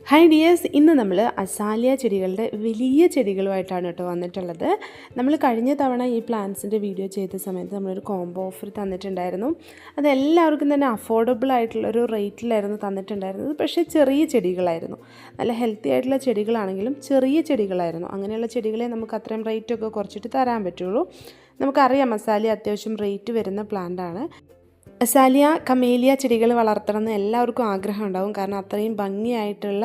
Hi dears ഇന്ന് നമ്മൾ azalea ചെടികളുടെ വലിയ ചെടികളുമായിട്ടാണ് കേട്ടോ വന്നിട്ടുള്ളത്. നമ്മൾ കഴിഞ്ഞ തവണ ഈ പ്ലാന്റ്സിന്റെ വീഡിയോ ചെയ്ത സമയത്ത് നമ്മളൊരു കോംബോ ഓഫർ തന്നിട്ടുണ്ടായിരുന്നു. അത് എല്ലാവർക്കും തന്നെ അഫോർഡബിൾ ആയിട്ടുള്ള ഒരു റേറ്റിലായിരുന്നു തന്നിട്ടുണ്ടായിരുന്നത്. പക്ഷേ ചെറിയ ചെടികളായിരുന്നു. നല്ല ഹെൽത്തി ആയിട്ടുള്ള ചെടികളാണെങ്കിലും ചെറിയ ചെടികളായിരുന്നു. അങ്ങനെയുള്ള ചെടികളെ നമുക്ക് അത്രയും റേറ്റൊക്കെ കുറച്ചിട്ട് തരാൻ പറ്റുള്ളൂ. നമുക്കറിയാം മസാല അത്യാവശ്യം റേറ്റ് വരുന്ന പ്ലാന്റാണ് അസാലിയ കമേലിയ ചെടികൾ വളർത്തണം എന്ന് എല്ലാവർക്കും ആഗ്രഹം ഉണ്ടാവും. കാരണം അത്രയും ഭംഗിയായിട്ടുള്ള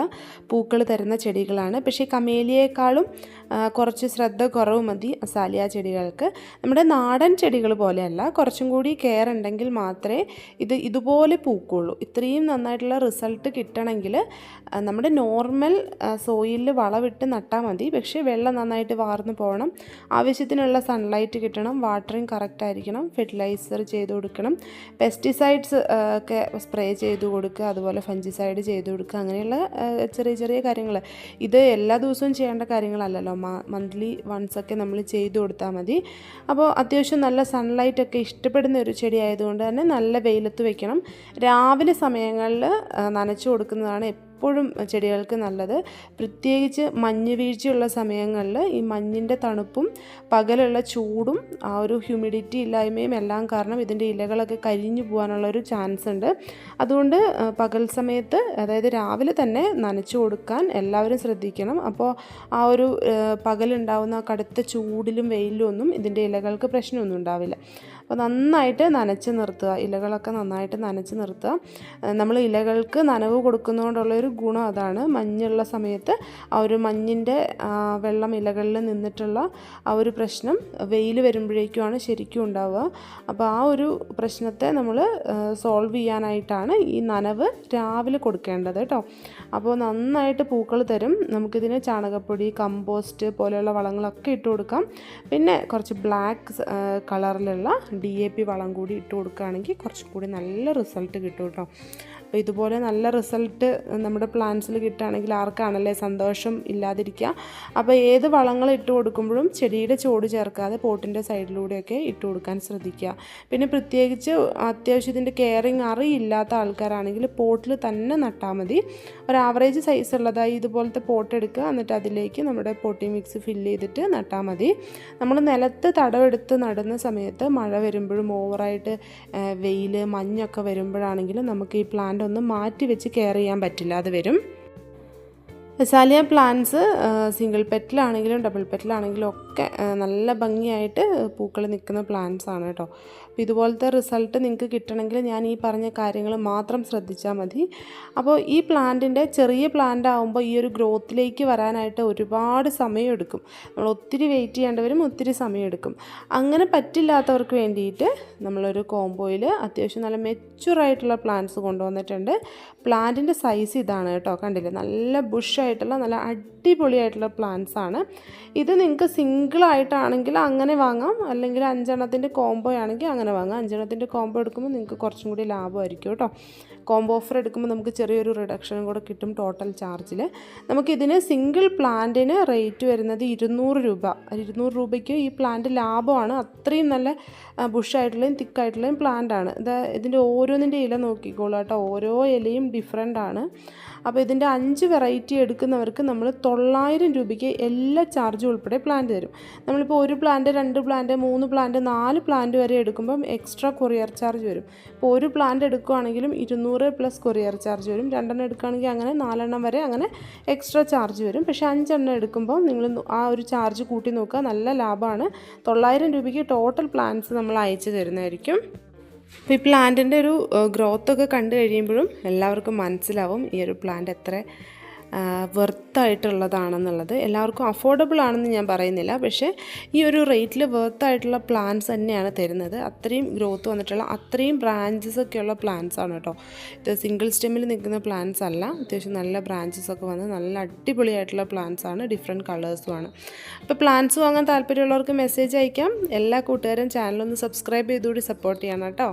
പൂക്കൾ തരുന്ന ചെടികളാണ്. പക്ഷേ കമേലിയേക്കാളും കുറച്ച് ശ്രദ്ധ കുറവ് മതി അസാലിയ ചെടികൾക്ക്. നമ്മുടെ നാടൻ ചെടികൾ പോലെയല്ല കുറച്ചും കൂടി കെയർ ഉണ്ടെങ്കിൽ മാത്രമേ ഇത് ഇതുപോലെ പൂക്കുള്ളൂ. ഇത്രയും നന്നായിട്ടുള്ള റിസൾട്ട് കിട്ടണമെങ്കിൽ നമ്മുടെ നോർമൽ സോയിലിൽ വളവിട്ട് നട്ടാൽ മതി. പക്ഷേ വെള്ളം നന്നായിട്ട് വാർന്നു പോകണം. ആവശ്യത്തിനുള്ള സൺലൈറ്റ് കിട്ടണം. വാട്ടറിങ് കറക്റ്റ് ആയിരിക്കണം. ഫെർട്ടിലൈസർ ചെയ്ത് കൊടുക്കണം. പെസ്റ്റിസൈഡ്സ് ഒക്കെ സ്പ്രേ ചെയ്ത് കൊടുക്കുക. അതുപോലെ ഫഞ്ചിസൈഡ് ചെയ്ത് കൊടുക്കുക. അങ്ങനെയുള്ള ചെറിയ ചെറിയ കാര്യങ്ങൾ. ഇത് എല്ലാ ദിവസവും ചെയ്യേണ്ട കാര്യങ്ങളല്ലല്ലോ. മന്ത്ലി വൺസ് ഒക്കെ നമ്മൾ ചെയ്ത് കൊടുത്താൽ മതി. അപ്പോൾ അത്യാവശ്യം നല്ല സൺലൈറ്റ് ഒക്കെ ഇഷ്ടപ്പെടുന്ന ഒരു ചെടി ആയതുകൊണ്ട് തന്നെ നല്ല വെയിലത്ത് വെക്കണം. രാവിലെ സമയങ്ങളിൽ നനച്ചു കൊടുക്കുന്നതാണ് എപ്പോഴും ചെടികൾക്ക് നല്ലത്. പ്രത്യേകിച്ച് മഞ്ഞ് വീഴ്ചയുള്ള സമയങ്ങളിൽ ഈ മഞ്ഞിന്റെ തണുപ്പും പകലുള്ള ചൂടും ആ ഒരു ഹ്യൂമിഡിറ്റി ഇല്ലായ്മയും എല്ലാം കാരണം ഇതിന്റെ ഇലകളൊക്കെ കരിഞ്ഞു പോകാനുള്ള ഒരു ചാൻസ് ഉണ്ട്. അതുകൊണ്ട് പകൽ സമയത്ത് അതായത് രാവിലെ തന്നെ നനച്ചു കൊടുക്കാൻ എല്ലാവരും ശ്രദ്ധിക്കണം. അപ്പോൾ ആ ഒരു പകലുണ്ടാവുന്ന കടുത്ത ചൂടിലും വെയിലും ഒന്നും ഇതിന്റെ ഇലകൾക്ക് പ്രശ്നമൊന്നും ഉണ്ടാവില്ല. അപ്പോൾ നന്നായിട്ട് നനച്ച് നിർത്തുക. ഇലകളൊക്കെ നന്നായിട്ട് നനച്ച് നിർത്തുക. നമ്മൾ ഇലകൾക്ക് നനവ് കൊടുക്കുന്നതുകൊണ്ടുള്ളൊരു ഗുണം അതാണ്. മഞ്ഞുള്ള സമയത്ത് ആ ഒരു മഞ്ഞിന്റെ വെള്ളം ഇലകളിൽ നിന്നിട്ടുള്ള ആ ഒരു പ്രശ്നം വെയിൽ വരുമ്പോഴേക്കുമാണ് ശരിക്കും ഉണ്ടാവുക. അപ്പോൾ ആ ഒരു പ്രശ്നത്തെ നമ്മൾ സോൾവ് ചെയ്യാനായിട്ടാണ് ഈ നനവ് രാവിലെ കൊടുക്കേണ്ടത് കേട്ടോ. അപ്പോൾ നന്നായിട്ട് പൂക്കൾ തരും. നമുക്കിതിന് ചാണകപ്പൊടി കമ്പോസ്റ്റ് പോലെയുള്ള വളങ്ങളൊക്കെ ഇട്ട് കൊടുക്കാം. പിന്നെ കുറച്ച് ബ്ലാക്ക് കളറിലുള്ള ഡി എ പി വളം കൂടി ഇട്ട് കൊടുക്കുകയാണെങ്കിൽ കുറച്ചും കൂടി നല്ല റിസൾട്ട് കിട്ടും കേട്ടോ. അപ്പോൾ ഇതുപോലെ നല്ല റിസൾട്ട് നമ്മുടെ പ്ലാന്റ്സിൽ കിട്ടുകയാണെങ്കിൽ ആർക്കാണല്ലേ സന്തോഷം ഇല്ലാതിരിക്കുക. അപ്പോൾ ഏത് വളങ്ങൾ ഇട്ട് കൊടുക്കുമ്പോഴും ചെടിയുടെ ചോട് ചേർക്കാതെ പോട്ടിന്റെ സൈഡിലൂടെയൊക്കെ ഇട്ട് കൊടുക്കാൻ ശ്രദ്ധിക്കുക. പിന്നെ പ്രത്യേകിച്ച് അത്യാവശ്യം ഇതിന്റെ കെയറിങ് അറിയില്ലാത്ത ആൾക്കാരാണെങ്കിൽ പോട്ടിൽ തന്നെ നട്ടാൽ മതി. ഒരു ആവറേജ് സൈസ് ഉള്ളതായി ഇതുപോലത്തെ പോട്ട് എടുക്കുക. എന്നിട്ട് അതിലേക്ക് നമ്മുടെ പോട്ടി മിക്സ് ഫില്ല് ചെയ്തിട്ട് നട്ടാൽ മതി. നമ്മൾ നിലത്ത് തടവെടുത്ത് നടുന്ന സമയത്ത് മഴ വരുമ്പോഴും ഓവറായിട്ട് വെയിൽ മഞ്ഞൊക്കെ വരുമ്പോഴാണെങ്കിലും നമുക്ക് ഈ പ്ലാന്റ് ഒന്ന് മാറ്റി വെച്ച് കെയർ ചെയ്യാൻ പറ്റില്ല അത് വരും. സാലിയ പ്ലാന്റ്സ് സിംഗിൾ പെറ്റിലാണെങ്കിലും ഡബിൾ പെറ്റിലാണെങ്കിലും ആ, നല്ല ഭംഗിയായിട്ട് പൂക്കൾ നിൽക്കുന്ന പ്ലാന്റ്സ് ആണ് കേട്ടോ. അപ്പോൾ ഇതുപോലത്തെ റിസൾട്ട് നിങ്ങൾക്ക് കിട്ടണമെങ്കിൽ ഞാൻ ഈ പറഞ്ഞ കാര്യങ്ങൾ മാത്രം ശ്രദ്ധിച്ചാൽ മതി. അപ്പോൾ ഈ പ്ലാന്റിന്റെ ചെറിയ പ്ലാന്റ് ആകുമ്പോൾ ഈ ഒരു ഗ്രോത്തിലേക്ക് വരാനായിട്ട് ഒരുപാട് സമയം എടുക്കും. നമ്മൾ ഒത്തിരി വെയിറ്റ് ചെയ്യേണ്ടവരും ഒത്തിരി സമയം എടുക്കും. അങ്ങനെ പറ്റില്ലാത്തവർക്ക് വേണ്ടിയിട്ട് നമ്മളൊരു കോംബോയിൽ അത്യാവശ്യം നല്ല മെച്ചുറായിട്ടുള്ള പ്ലാന്റ്സ് കൊണ്ടുവന്നിട്ടുണ്ട്. പ്ലാന്റിന്റെ സൈസ് ഇതാണ് കേട്ടോ കണ്ടില്ലേ? നല്ല ബുഷായിട്ടുള്ള നല്ല അടിപൊളിയായിട്ടുള്ള പ്ലാന്റ്സ് ആണ്. ഇത് നിങ്ങൾക്ക് സിംഗിളായിട്ടാണെങ്കിൽ അങ്ങനെ വാങ്ങാം. അല്ലെങ്കിൽ അഞ്ചെണ്ണത്തിന്റെ കോംബോ ആണെങ്കിൽ അങ്ങനെ വാങ്ങാം. അഞ്ചെണ്ണത്തിന്റെ കോംബോ എടുക്കുമ്പോൾ നിങ്ങൾക്ക് കുറച്ചും കൂടി ലാഭമായിരിക്കും കേട്ടോ. കോംബോ ഓഫർ എടുക്കുമ്പോൾ നമുക്ക് ചെറിയൊരു റിഡക്ഷനും കൂടെ കിട്ടും ടോട്ടൽ ചാർജിൽ നമുക്കിതിന് സിംഗിൾ പ്ലാന്റിന് റേറ്റ് വരുന്നത് ഇരുന്നൂറ് രൂപ. ഇരുന്നൂറ് രൂപയ്ക്ക് ഈ പ്ലാന്റ് ലാഭമാണ്. അത്രയും നല്ല ബുഷായിട്ടുള്ളതും തിക്കായിട്ടുള്ളതും പ്ലാന്റ് ആണ്. ഇത് ഇതിന്റെ ഓരോന്നിന്റെ ഇല നോക്കിക്കോളൂ കേട്ടോ. ഓരോ ഇലയും ഡിഫറെന്റ് ആണ്. അപ്പോൾ ഇതിന്റെ അഞ്ച് വെറൈറ്റി എടുക്കുന്നവർക്ക് നമ്മൾ തൊള്ളായിരം രൂപയ്ക്ക് എല്ലാ ചാർജും ഉൾപ്പെടെ പ്ലാന്റ് തരും. നമ്മളിപ്പോൾ ഒരു പ്ലാന്റ് രണ്ട് പ്ലാന്റ് മൂന്ന് പ്ലാന്റ് നാല് പ്ലാന്റ് വരെ എടുക്കുമ്പം എക്സ്ട്രാ കൊറിയർ ചാർജ് വരും. ഇപ്പോൾ ഒരു പ്ലാന്റ് എടുക്കുകയാണെങ്കിലും ഇരുന്നൂറ് പ്ലസ് കൊറിയർ ചാർജ് വരും. രണ്ടെണ്ണം എടുക്കുകയാണെങ്കിൽ അങ്ങനെ നാലെണ്ണം വരെ അങ്ങനെ എക്സ്ട്രാ ചാർജ് വരും. പക്ഷേ അഞ്ചെണ്ണം എടുക്കുമ്പോൾ നിങ്ങൾ ആ ഒരു ചാർജ് കൂട്ടി നോക്കുക. നല്ല ലാഭമാണ്. തൊള്ളായിരം രൂപയ്ക്ക് ടോട്ടൽ പ്ലാന്റ്സ് നമ്മൾ അയച്ചു തരുന്നതായിരിക്കും. അപ്പോൾ ഈ പ്ലാന്റിന്റെ ഒരു ഗ്രോത്തൊക്കെ കണ്ടു കഴിയുമ്പോഴും എല്ലാവർക്കും മനസ്സിലാവും ഈ ഒരു പ്ലാന്റ് എത്ര വെർത്തായിട്ടുള്ളതാണെന്നുള്ളത് എല്ലാവർക്കും അഫോർഡബിൾ ആണെന്ന് ഞാൻ പറയുന്നില്ല. പക്ഷേ ഈ ഒരു റേറ്റിൽ വെർത്തായിട്ടുള്ള പ്ലാന്റ്സ് തന്നെയാണ് തരുന്നത്. അത്രയും ഗ്രോത്ത് വന്നിട്ടുള്ള അത്രയും ബ്രാഞ്ചസ് ഒക്കെയുള്ള പ്ലാന്റ്സ് ആണ് കേട്ടോ. ഇത് സിംഗിൾ സ്റ്റെമ്മിൽ നിൽക്കുന്ന പ്ലാന്റ്സ് അല്ല. അത്യാവശ്യം നല്ല ബ്രാഞ്ചസ് ഒക്കെ വന്ന് നല്ല അടിപൊളിയായിട്ടുള്ള പ്ലാന്റ്സ് ആണ്. ഡിഫറെന്റ് കളേഴ്സും ആണ്. അപ്പോൾ പ്ലാന്റ്സ് വാങ്ങാൻ താല്പര്യമുള്ളവർക്ക് മെസ്സേജ് അയക്കാം. എല്ലാ കൂട്ടുകാരും ചാനലൊന്ന് സബ്സ്ക്രൈബ് ചെയ്തുകൂടി സപ്പോർട്ട് ചെയ്യണം കേട്ടോ.